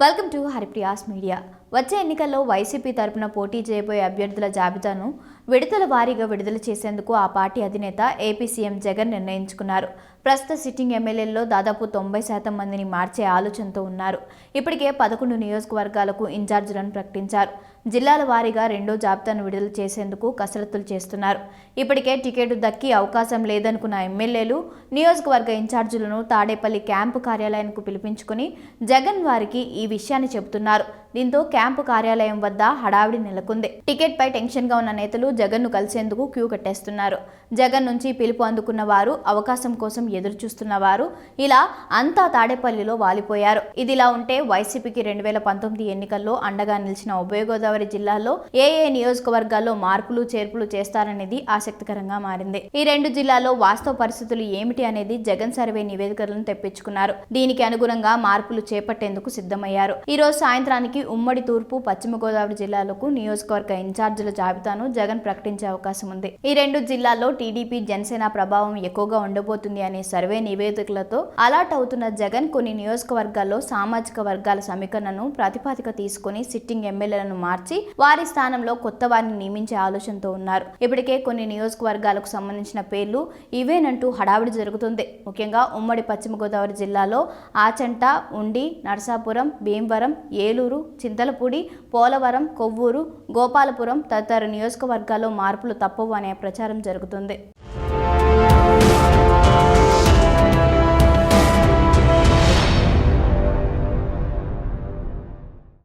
Welcome to Haripriya's media వచ్చే ఎన్నికల్లో YCP తరపున పోటీ చేయబోయే అభ్యర్థుల జాబితాను విడతల వారీగా విడుదల చేసేందుకు ఆ పార్టీ అధినేత ఏపీ సీఎం జగన్ నిర్ణయించుకున్నారు. ప్రస్తుత సిట్టింగ్ ఎమ్మెల్యేల్లో దాదాపు తొంభై శాతం మందిని మార్చే ఆలోచనతో ఉన్నారు. ఇప్పటికే పదకొండు నియోజకవర్గాలకు ఇన్ఛార్జీలను ప్రకటించారు. జిల్లాల వారీగా రెండో జాబితాను విడుదల చేసేందుకు కసరత్తులు చేస్తున్నారు. ఇప్పటికే టికెట్ దక్కి అవకాశం లేదనుకున్న ఎమ్మెల్యేలు నియోజకవర్గ ఇన్ఛార్జీలను తాడేపల్లి క్యాంపు కార్యాలయానికి పిలిపించుకుని జగన్ వారికి ఈ విషయాన్ని చెబుతున్నారు. దీంతో క్యాంపు కార్యాలయం వద్ద హడావిడి నెలకొంది. టికెట్ పై టెన్షన్గా ఉన్న నేతలు జగన్ను కలిసేందుకు క్యూ కట్టేస్తున్నారు. జగన్ నుంచి పిలుపు అందుకున్న వారు అవకాశం కోసం ఎదురు చూస్తున్న వారు ఇలా అంతా తాడేపల్లిలో వాలిపోయారు. ఇదిలా ఉంటే వైసీపీకి రెండు వేల పంతొమ్మిది ఎన్నికల్లో అండగా నిలిచిన ఉభయ గోదావరి జిల్లాలో ఏ ఏ నియోజకవర్గాల్లో మార్పులు చేర్పులు చేస్తారనేది ఆసక్తికరంగా మారింది. ఈ రెండు జిల్లాల్లో వాస్తవ పరిస్థితులు ఏమిటి అనేది జగన్ సర్వే నివేదికలను తెప్పించుకున్నారు. దీనికి అనుగుణంగా మార్పులు చేపట్టేందుకు సిద్ధమయ్యారు. ఈ రోజు సాయంత్రానికి ఉమ్మడి తూర్పు పశ్చిమ గోదావరి జిల్లాలకు నియోజకవర్గ ఇన్ఛార్జీల జాబితాను జగన్ ప్రకటించే అవకాశం ఉంది. ఈ రెండు జిల్లాల్లో టీడీపీ జనసేన ప్రభావం ఎక్కువగా ఉండబోతుంది అనే సర్వే నివేదికలతో అలర్ట్ అవుతున్న జగన్ కొన్ని నియోజకవర్గాల్లో సామాజిక వర్గాల సమీకరణను ప్రతిపాదిక తీసుకుని సిట్టింగ్ ఎమ్మెల్యేలను మార్చి వారి స్థానంలో కొత్త వారిని నియమించే ఆలోచనతో ఉన్నారు. ఇప్పటికే కొన్ని నియోజకవర్గాలకు సంబంధించిన పేర్లు ఇవేనంటూ హడావిడి జరుగుతుంది. ముఖ్యంగా ఉమ్మడి పశ్చిమ గోదావరి జిల్లాలో ఆచంట ఉండి నరసాపురం భీమవరం ఏలూరు చింతలపూడి పోలవరం కొవ్వూరు గోపాలపురం తదితర నియోజకవర్గాల్లో మార్పులు తప్పవు అనే ప్రచారం జరుగుతుంది.